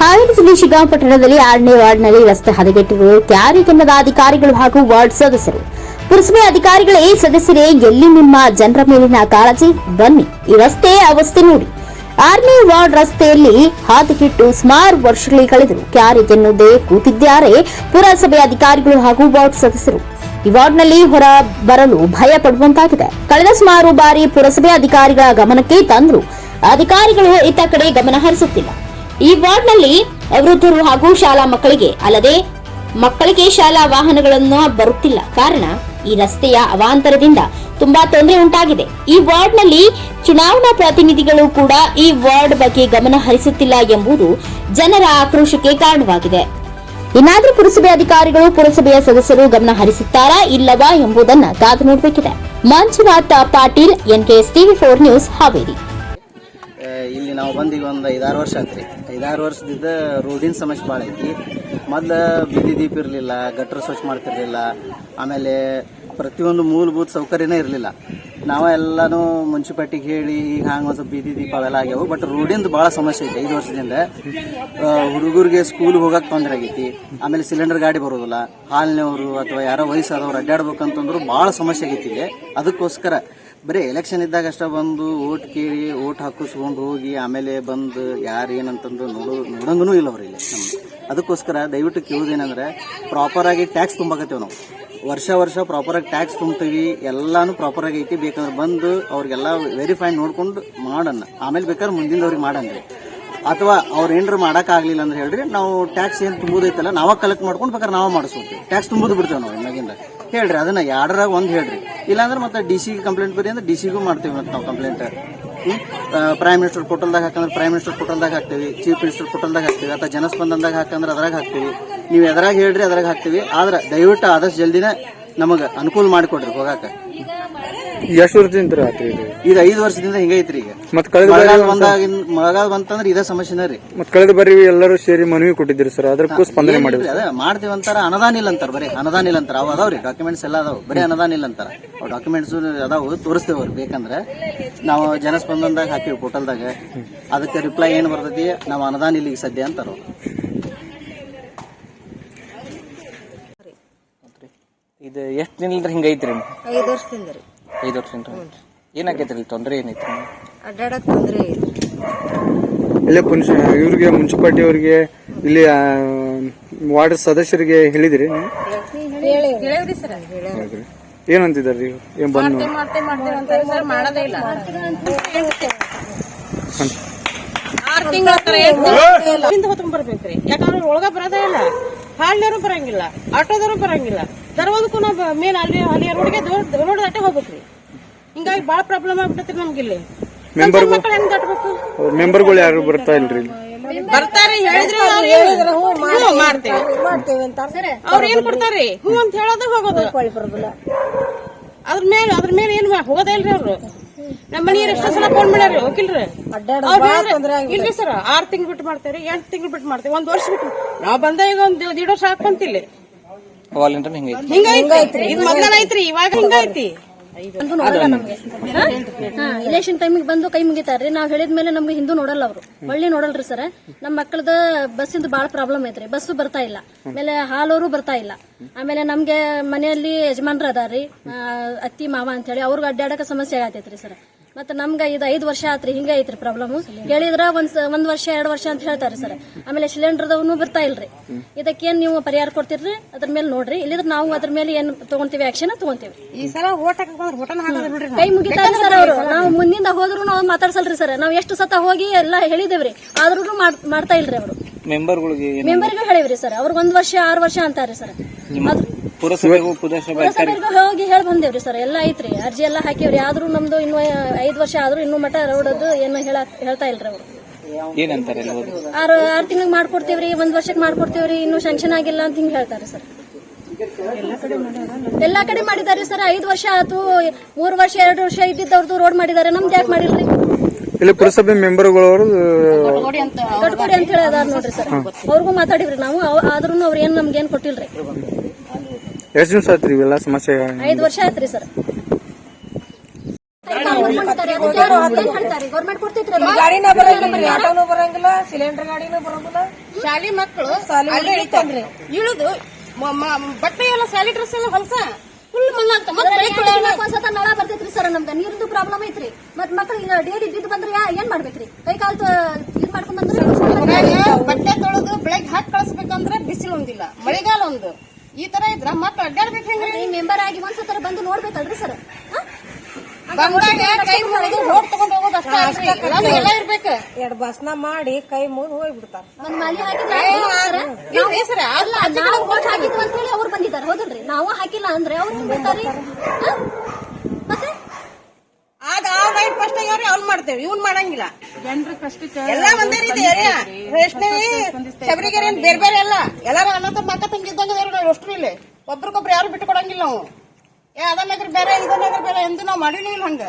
ಹಾವೇರಿ ಜಿಲ್ಲೆ ಶಿಗಾಂಪಟ್ಟಣದಲ್ಲಿ ಪಟ್ಟಣದಲ್ಲಿ ಆರನೇ ವಾರ್ಡ್ನಲ್ಲಿ ರಸ್ತೆ ಹದಗೆಟ್ಟಿರುವ ಕ್ಯಾರಿ ಕೆನ್ನದ ಅಧಿಕಾರಿಗಳು ಹಾಗೂ ವಾರ್ಡ್ ಸದಸ್ಯರು. ಪುರಸಭೆ ಅಧಿಕಾರಿಗಳೇ, ಸದಸ್ಯರೇ, ಎಲ್ಲಿ ನಿಮ್ಮ ಜನರ ಮೇಲಿನ ಕಾಳಜಿ? ಬನ್ನಿ, ಈ ರಸ್ತೆ ಅವಸ್ಥೆ ನೋಡಿ. ಆರನೇ ವಾರ್ಡ್ ರಸ್ತೆಯಲ್ಲಿ ಹಾದಿಗಿಟ್ಟು ಸುಮಾರು ವರ್ಷಗಳಿಗೆ ಕಳೆದರು ಕ್ಯಾರಿ ಕೆನ್ನುವುದೇ ಕೂತಿದ್ದಾರೆ ಪುರಸಭೆ ಅಧಿಕಾರಿಗಳು ಹಾಗೂ ವಾರ್ಡ್ ಸದಸ್ಯರು. ಈ ವಾರ್ಡ್ನಲ್ಲಿ ಹೊರ ಬರಲು ಭಯ ಪಡುವಂತಾಗಿದೆ. ಕಳೆದ ಸುಮಾರು ಬಾರಿ ಪುರಸಭೆ ಅಧಿಕಾರಿಗಳ ಗಮನಕ್ಕೆ ತಂದ್ರು ಅಧಿಕಾರಿಗಳು ಇತ್ತ ಕಡೆ ಗಮನ ಹರಿಸುತ್ತಿಲ್ಲ. ಈ ವಾರ್ಡ್ನಲ್ಲಿ ವೃದ್ಧರು ಹಾಗೂ ಶಾಲಾ ಮಕ್ಕಳಿಗೆ ಅಲ್ಲದೆ ಮಕ್ಕಳಿಗೆ ಶಾಲಾ ವಾಹನಗಳನ್ನು ಬರುತ್ತಿಲ್ಲ ಕಾರಣ ಈ ರಸ್ತೆಯ ಅವಾಂತರದಿಂದ ತುಂಬಾ ತೊಂದರೆ ಉಂಟಾಗಿದೆ. ಈ ವಾರ್ಡ್ನಲ್ಲಿ ಚುನಾವಣಾ ಪ್ರತಿನಿಧಿಗಳು ಕೂಡ ಈ ವಾರ್ಡ್ ಬಗ್ಗೆ ಗಮನ ಹರಿಸುತ್ತಿಲ್ಲ ಎಂಬುದು ಜನರ ಆಕ್ರೋಶಕ್ಕೆ ಕಾರಣವಾಗಿದೆ. ಇನ್ನಾದರೂ ಪುರಸಭೆ ಅಧಿಕಾರಿಗಳು, ಪುರಸಭೆಯ ಸದಸ್ಯರು ಗಮನ ಹರಿಸುತ್ತಾರಾ ಇಲ್ಲವಾ ಎಂಬುದನ್ನ ಕಾದು ನೋಡಬೇಕಿದೆ. Manjunath Patil, NKS TV four news Haveri. ನಾವು ಬಂದು ಈಗ ಒಂದು ಐದಾರು ವರ್ಷ ಆತ್ರಿ. ಐದಾರು ವರ್ಷದಿಂದ ರೋಡಿನ ಸಮಸ್ಯೆ ಭಾಳ ಐತಿ. ಮೊದಲು ಬೀದಿ ದೀಪ ಇರಲಿಲ್ಲ, ಗಟ್ರ ಸ್ವಚ್ಛ ಮಾಡ್ತಿರ್ಲಿಲ್ಲ, ಆಮೇಲೆ ಪ್ರತಿಯೊಂದು ಮೂಲಭೂತ ಸೌಕರ್ಯನೇ ಇರಲಿಲ್ಲ. ನಾವು ಎಲ್ಲನೂ ಮುನ್ಸಿಪಾಲ್ಟಿಗೆ ಹೇಳಿ, ಈಗ ಹಂಗೆ ಒಂದು ಸ್ವಲ್ಪ ಬೀದಿ ದೀಪ ಅವೆಲ್ಲ ಆಗ್ಯಾವು ಬಟ್ ರೋಡಿಂದು ಭಾಳ ಸಮಸ್ಯೆ ಐತಿ ಐದು ವರ್ಷದಿಂದ. ಹುಡುಗರಿಗೆ ಸ್ಕೂಲ್ ಹೋಗಕ್ಕೆ ತೊಂದರೆ ಆಗೈತಿ. ಆಮೇಲೆ ಸಿಲಿಂಡರ್ ಗಾಡಿ ಬರೋದಿಲ್ಲ. ಹಾಲಿನವರು ಅಥವಾ ಯಾರೋ ವಯಸ್ಸಾದವ್ರು ಅಡ್ಡಾಡ್ಬೇಕಂತಂದ್ರು ಭಾಳ ಸಮಸ್ಯೆ ಆಗೈತಿ ಅದಕ್ಕೋಸ್ಕರ ಬರೀ ಎಲೆಕ್ಷನ್ ಇದ್ದಾಗ ಅಷ್ಟ ಬಂದು ಓಟ್ ಕೇಳಿ ಓಟ್ ಹಾಕಿಸ್ಕೊಂಡು ಹೋಗಿ ಆಮೇಲೆ ಬಂದು ಯಾರು ಏನಂತಂದು ನೋಡೋ ನೋಡಂಗೂ ಇಲ್ಲ ಅವ್ರು ಇಲ್ಲಿ ನಮ್ಗೆ ಅದಕ್ಕೋಸ್ಕರ ದಯವಿಟ್ಟು ಕೇಳೋದೇನಂದ್ರೆ ಪ್ರಾಪರ್ ಆಗಿ ಟ್ಯಾಕ್ಸ್ ತುಂಬಾಕತ್ತೇವೆ ನಾವು. ವರ್ಷ ವರ್ಷ ಪ್ರಾಪರಾಗಿ ಟ್ಯಾಕ್ಸ್ ತುಂಬ್ತೀವಿ, ಎಲ್ಲಾನು ಪ್ರಾಪರಾಗಿ ಐತಿ. ಬೇಕಂದ್ರೆ ಬಂದು ಅವ್ರಿಗೆಲ್ಲ ವೆರಿಫೈ ನೋಡ್ಕೊಂಡು ಮಾಡೋಣ ಆಮೇಲೆ ಬೇಕಾದ್ರೆ ಮುಂದಿನವ್ರಿಗೆ ಮಾಡಂದ್ರಿ ಅಥವಾ ಅವ್ರು ಏನಾರು ಮಾಡೋಕ್ಕಾಗಲಿಲ್ಲ ಅಂದ್ರೆ ಹೇಳ್ರಿ, ನಾವು ಟ್ಯಾಕ್ಸ್ ಏನು ತುಂಬುದೈತಲ್ಲ ನಾವ ಕಲೆಕ್ಟ್ ಮಾಡ್ಕೊಂಡು ಬೇಕಾದ್ರೆ ನಾವು ಮಾಡಿಸ್ತೀವಿ ಟ್ಯಾಕ್ಸ್ ತುಂಬುದು ಬಿಡ್ತೇವೆ ನಾವು ಇನ್ನಾಗಿಂದ ಹೇಳ್ರಿ, ಅದನ್ನ ಎರಡರಾಗ ಒಂದು ಹೇಳ್ರಿ. ಇಲ್ಲಾಂದ್ರೆ ಮತ್ತೆ ಡಿ ಸಿ ಕಂಪ್ಲೇಂಟ್ ಬರೀ ಅಂದ್ರೆ ಡಿ ಸಿಗೂ ಮಾಡ್ತೀವಿ ಮತ್ತೆ ನಾವು ಕಂಪ್ಲೇಂಟ್ ಪ್ರೈಮ್ ಮಿನಿಸ್ಟರ್ ಪೋರ್ಟಲ್ದಾಗ ಹಾಕಂದ್ರೆ ಪ್ರೈಮ್ ಮಿನಿಸ್ಟರ್ ಪೋರ್ಟಲ್ದಾಗ ಹಾಕ್ತೀವಿ ಚೀಫ್ ಮಿನಿಸ್ಟರ್ ಪೋರ್ಟಲ್ದಾಗ ಹಾಕ್ತೀವಿ, ಅಥವಾ ಜನಸ್ಪಂದನದಾಗ ಹಾಕಂದ್ರೆ ಅದ್ರಾಗ ಹಾಕ್ತೀವಿ. ನೀವು ಎದ್ರಾಗ ಹೇಳ್ರಿ ಅದ್ರಾಗ ಹಾಕ್ತೀವಿ. ಆದ್ರೆ ದಯವಿಟ್ಟು ಆದಷ್ಟು ಜಲ್ದಿನೇ ನಮಗೆ ಅನುಕೂಲ ಮಾಡಿಕೊಡ್ರಿ ಹೋಗಾಕ. ಎಷ್ಟು ವರ್ಷದಿಂದ ಆತ್ರಿ ಇದು? ಇದು ಐದು ವರ್ಷದಿಂದ ಹಿಂಗೈತ್ರಿ ಈಗ. ಮತ್ ಕಳೆದ ಬಾರಿ ಮಳೆಗಾಲ ಬಂತಂದ್ರ ಮಳೆಗಾಲ ಬಂತಂದ್ರೆ ಇದೇ ಸಮಸ್ಯೆನ ರೀ. ಮತ್ ಕಳೆದ ಬರೀ ಎಲ್ಲರೂ ಸೇರಿ ಮನವಿ ಕೊಟ್ಟಿದ್ರಿ ಸರ್ ಅದಕ್ಕೂ ಸ್ಪಂದನೆ ಮಾಡಿದ್ರಿ ಅದೇ ಮಾಡ್ತೀವಿ ಅಂತಾರ ಅನುದಾನ ಇಲ್ಲ ಅಂತಾರ ಬರೀ ಅನುದಾನ ಇಲ್ಲ ಅಂತಾರ ಅವ್ ಅದಾವ್ರಿ ಡಾಕ್ಯುಮೆಂಟ್ಸ್ ಎಲ್ಲ ಅದಾವ ಬರೀ ಅನುದಾನ ಇಲ್ಲ ಅಂತಾರ. ಅವ್ ಡಾಕ್ಯುಮೆಂಟ್ಸ್ ಅದಾವು ತೋರಿಸ್ತೇವೆ ಅವ್ರು ಬೇಕಂದ್ರೆ. ನಾವು ಜನಸ್ಪಂದನದಾಗ ಹಾಕಿವಿ ಪೋರ್ಟಲ್ದಾಗ ಅದಕ್ಕೆ ರಿಪ್ಲೈ ಏನ್ ಬರ್ತೈತಿ ನಾವು ಅನುದಾನ ಇಲ್ಲ ಈಗ ಸದ್ಯ ಅಂತಾರ ಅವ್ರು. ಇದು ಎಷ್ಟು ದಿನದಿಂದ ಹಿಂಗೈತ್ರಿ ಐದು ವರ್ಷದಿಂದ ರೀ. ಐದು ವರ್ಷದಿಂದ ಏನಾಗೈತ್ರಿ ಇಲ್ಲಿ ತೊಂದರೆ ಏನೈತ್ರಿ ಅಡ್ಡಾಡಕ್ ತೊಂದರೆ ಐತಿ ಇಲ್ಲೇ ಪುನ್ಷ ಇವ್ರಿಗೆ ಮುನ್ಸಿಪಾಲ್ಟಿ ಅವ್ರಿಗೆ ಇಲ್ಲಿ ವಾರ್ಡ್ ಸದಸ್ಯರಿಗೆ ಹೇಳಿದಿರಿ? ಹೇಳೇವ್ರಿ ಸರ್ ಹೌದ್ರಿ. ಏನಂತಿದಾರ್ರಿ ಏನ್ ಬಂದು? ಮಾಡ್ತೇವೆ ಮಾಡ್ತೇವೆ ಅಂತಾರೆ ಸರ್ ಮಾಡೋದೇ ಇಲ್ಲ. ಆರ್ ತಿಂಗಳ ಹಿಂದೆ ಹೊತ್ಕೊಂಡ್ ಬರ್ಬೇಕ್ರಿ. ಯಾಕಂದ್ರೆ ಒಳಗ ಬರೋದೇ ಇಲ್ಲ. ಹಾಲ್ನವರು ಬರಂಗಿಲ್ಲ. ಆಟೋದವರು ಬರಂಗಿಲ್ಲ. ತರೋದಕ್ಕೂ ನಾವು ಮೇನ್ ಅಲ್ಲಿ ಅಲ್ಲಿ ರೋಡ್ಗೆ ರೋಡ್ ದಾಟೆ ಹೋಗ್ಬೇಕ್ರಿ. ಹಿಂಗಾಗಿ ಬಾಳ ಪ್ರಾಬ್ಲಮ್ ಆಗ್ಬಿಟ್ಟೈತ್ರಿ ನಮ್ಗೆ ಇಲ್ಲಿ ಮಕ್ಕಳು ಹೆಂಗ್ ದಾಟ್ಬೇಕು? ಮೆಂಬರ್ಗಳು ಯಾರು ಬರ್ತಾ ಇಲ್ರಿ? ಇಲ್ಲಿ? ಬರ್ತಾರೆ ಹೇಳಿದ್ರೆ ಅವ್ರು ಏನು? ಹ್ಞೂ, ಮಾಡ್ತೇವೆ ಅವ್ರು ಏನ್ ಕೊಡ್ತಾರ್ರಿ ಹ್ಞೂ ಅಂತ ಹೇಳೋದು ಹೋಗೋದು. ಅದ್ರ ಮೇಲೆ ಅದ್ರ ಮೇಲೆ ಏನ್ ಹೋಗೋದೇ ಇಲ್ರಿ ಅವ್ರು. ನಮ್ಮ ಮನೆಯವ್ರು ಎಷ್ಟೋ ಸಲ ಫೋನ್ ಮಾಡ್ಯಾರ ವಕೀಲ್ರು ಭಾಳ ಆಗಿಬಿಟ್ಟೈತೆ. ಇಲ್ರಿ ಸರ್ ಆರ್ ತಿಂಗಳು ಬಿಟ್ಟು ಮಾಡ್ತೇವೆ ಎಂಟು ತಿಂಗಳು ಬಿಟ್ಟು ಮಾಡ್ತೇವೆ ಒಂದ್ ವರ್ಷ ಬಿಟ್ಟು ನಾವ್ ಬಂದ ಈಗ ಒಂದ್ ದೀಡ್ ವರ್ಷ ಹಾಕೊಂತಿಲ್ಲ ಹಿಂಗೈತಿ ಹಿಂಗೈತ್ರಿ. ಇದು ಇವಾಗ ಹಿಂಗೈತಿ. ಇಲೆಕ್ಷನ್ ಟೈಮಿಗೆ ಬಂದು ಕೈ ಮುಗಿತಾರ್ರಿ. ನಾವ್ ಹೇಳಿದ್ಮೇಲೆ ನಮ್ಗೆ ಹಿಂದೂ ನೋಡಲ್ಲ ಅವರು. ಒಳ್ಳೆ ನೋಡಲ್ರಿ ಸರ್. ನಮ್ ಮಕ್ಕಳದ ಬಸ್ಸಿಂದ ಬಾಳ ಪ್ರಾಬ್ಲಮ್ ಐತ್ರಿ. ಬಸ್ಸು ಬರ್ತಾ ಇಲ್ಲ. ಆಮೇಲೆ ಹಾಲೋರು ಬರ್ತಾ ಇಲ್ಲ. ಆಮೇಲೆ ನಮ್ಗೆ ಮನೆಯಲ್ಲಿ ಯಜಮಾನ್ರ ಅದಾರ್ರಿ ಅತ್ತಿ ಮಾವ ಅಂತ ಹೇಳಿ ಅವ್ರಿಗೆ ಅಡ್ಡಾಡಕ ಸಮಸ್ಯೆ ಆಗತೈತ್ರಿ ಸರ್. ಮತ್ತೆ ನಮ್ಗ ಇದು ಐದು ವರ್ಷ ಆತ್ರಿ ಹಿಂಗ ಐತ್ರಿ ಪ್ರಾಬ್ಲಮ್ ಹೇಳಿದ್ರ ಒಂದ್ ಒಂದ್ ವರ್ಷ ಎರಡ್ ವರ್ಷ ಅಂತ ಹೇಳ್ತಾರೆ ಸರ್. ಆಮೇಲೆ ಸಿಲಿಂಡರ್ದವನು ಬರ್ತಾ ಇಲ್ರಿ. ಇದಕ್ಕೇನ್ ನೀವು ಪರಿಹಾರ ಕೊಡ್ತಿರ್ರಿ? ಅದ್ರ ಮೇಲೆ ನೋಡ್ರಿ. ಇಲ್ಲಿದ್ರೆ ನಾವು ಅದ್ರ ಮೇಲೆ ಏನ್ ತಗೊಂತೀವಿ ಆಕ್ಷನ್ ತಗೊಂತೀವಿ. ಈ ಸಲ ಓಟ್ ಕೈ ಮುಗಿತಾರೆ ಸರ್ ಅವರು. ನಾವು ಮುಂದಿಂದ ಹೋದ್ರು ನಾವು ಮಾತಾಡ್ಸಲ್ರಿ ಸರ್. ನಾವು ಎಷ್ಟು ಸತ ಹೋಗಿ ಎಲ್ಲ ಹೇಳಿದೇವ್ರಿ. ಆದ್ರೂ ಮಾಡ್ತಾ ಇಲ್ರಿ ಅವರು. ಮೆಂಬರ್ಗಳಿಗೆ ಏನು ಮೆಂಬರ್ಗೂ ಹೇಳಿವ್ರಿ ಸರ್. ಅವ್ರಿಗೆ ಒಂದ್ ವರ್ಷ ಆರು ವರ್ಷ ಅಂತಾರ್ರಿ ಸರ್. ಪುರಸಭೆಗೂ ಪುರಸಭೆ ಪುರಸಭೆಗೂ ಹೋಗಿ ಹೇಳಿ ಬಂದೇವ್ರಿ ಸರ್. ಎಲ್ಲ ಐತ್ರಿ. ಅರ್ಜಿ ಎಲ್ಲ ಹಾಕಿವ್ರಿ. ಆದ್ರೂ ನಮ್ದು ಇನ್ನು ಐದ್ ವರ್ಷ ಆದ್ರೂ ಇನ್ನು ಮಠ ರೋಡದು ಏನು ಹೇಳ ಹೇಳ್ತಾ ಇಲ್ರಿ ಅವರು. ಏನಂತಾರೆ ಆರು ಆರು ತಿಂಗಳಿಗೆ ಮಾಡ್ಕೊಡ್ತೀವ್ರಿ ಒಂದ್ ವರ್ಷಕ್ಕೆ ಮಾಡ್ಕೊಡ್ತೀವ್ರಿ ಇನ್ನು ಶಾಂಕ್ಷನ್ ಆಗಿಲ್ಲ ಅಂತ ಹಿಂಗ್ ಹೇಳ್ತಾರೆ ಸರ್. ಎಲ್ಲಾ ಕಡೆ ಮಾಡಿದಾರೆ ಸರ್. ಐದ್ ವರ್ಷ ಆತು ಮೂರ್ ವರ್ಷ ಎರಡು ವರ್ಷ ಇದ್ದಿದ್ದವ್ರದ್ದು ರೋಡ್ ಮಾಡಿದಾರೆ ನಮ್ದು ಯಾಕೆ ಮಾಡಿಲ್ರಿ? ಇಲ್ಲಿ ಪುರಸಭೆ ಮೆಂಬರ್ ಅಂತ ಹೇಳಿ ಅದಾರ ನೋಡ್ರಿ ಸರ್. ಅವ್ರಿಗೂ ಮಾತಾಡಿವ್ರಿ ನಾವು. ಆದ್ರೂ ಅವ್ರ ಏನ್ ನಮ್ಗೆ ಏನ್ ಕೊಟ್ಟಿಲ್ರಿ. ಎಷ್ಟು ದಿವಸ ಆತ್ರಿ ಇವೆಲ್ಲ ಸಮಸ್ಯೆ ಐದು ವರ್ಷ ಆಯ್ತ್ರಿ ಸರ್. ಗಾಡಿನ ಬರಂಗಿಲ್ಲ ಆಟೋನು ಬರಂಗಿಲ್ಲ ಸಿಲಿಂಡರ್ ಗಾಡಿನೂ ಬರಂಗಿಲ್ಲ. ಶಾಲಿ ಮಕ್ಕಳು. ಇಳಿದು ಬಟ್ಟೆ ಎಲ್ಲ ಶಾಲಿ ಡ್ರೆಸ್ ಎಲ್ಲ ಹೊಲಸ? ಫುಲ್ ಮತ್ತೆ ಎರಡು ದಿನಕ್ಕೆ ಒಂದ್ಸತ ನಳ ಬರ್ತೈತ್ರಿ ಸರ್ ನಮ್ಗೆ ನೀರಿಂದು ಪ್ರಾಬ್ಲಮ್ ಐತ್ರಿ. ಮತ್ ಮಕ್ಳಿಗೆ ಡೇರಿ ಬಿದ್ದು ಬಂದ್ರೆ ಯಾ- ಏನ್ ಮಾಡ್ಬೇಕ್ರಿ? ಕೈ ಕಾಲ್ ಇದ್ ಮಾಡ್ಕೊಂಡ್ ಬಂದ್ರೆ ಬಟ್ಟೆ ತೊಳೆದು ಬೆಳಗ್ಗೆ ಹಾಕಿ ಕಳಿಸ್ಬೇಕಂದ್ರೆ ಬಿಸಿಲು ಒಂದಿಲ್ಲ. ಮಳೆಗಾಲ ಒಂದು. ಈ ತರ ಇದ್ರ ಮಕ್ಳು ಅಡ್ಡಾಡ್ಬೇಕು ಹೆಂಗ್ರಿ? ಮೆಂಬರ್ ಆಗಿ ಒಂದ್ಸತರ ಬಂದು ನೋಡ್ಬೇಕಲ್ರಿ ಸರ್ ಎರಡ್ ಕೈ ಮುರಿದು ರೋಡ್ ತಗೊಂಡ್ ಹೋಗೋದು ಅಷ್ಟೇ ಎಲ್ಲ ಇರ್ಬೇಕು. ಎರಡು ಬಸ್ನ ಮಾಡಿ ಕೈ ಮುಗಿದು ಹೋಗ್ಬಿಡ್ತಾರ. ಅವ್ರು ಬಂದಿದ್ದಾರೆ. ಹೌದಲ್ರಿ ನಾವು ಹಾಕಿಲ್ಲ ಅಂದ್ರೆ ಅವ್ರು ಹೆಂಗ್ ಬರ್ತಾರಿ ಹ? ಮತ್ತೆ ಆಗ ಆ ನೈಟ್ ಫಸ್ಟ್ ಅವ್ರಿ ಅವ್ನ್ ಮಾಡ್ತೇವೆ ಇವ್ನ್ ಮಾಡಂಗಿಲ್ಲ. ಎಲ್ಲ ಒಂದೇ ರೀತಿ ಏರಿಯಾ. ರೇಷ್ಮೆ ಶಬರಿಗೆರೆ ಬೇರೆ ಬೇರೆ ಅಲ್ಲ? ಎಲ್ಲಾರು ಅನ್ನ ಮಕ್ಕ ತಂಗಿದ್ದಂಗ ನಾವು ಅಷ್ಟು ಇಲ್ಲಿ. ಒಬ್ರಿಗೊಬ್ರು ಯಾರು ಬಿಟ್ಟು ಕೊಡಂಗಿಲ್ಲ ನಾವು ಏ ಅದನ್ನಾಗ್ರಿ ಬೇರೆ ಇದನ್ನಾಗ್ರಿ ಬೇರೆ ಎಂದು ನಾವು ಮಾಡಿಲ್ಲ ಇಲ್ಲ ಹಂಗ.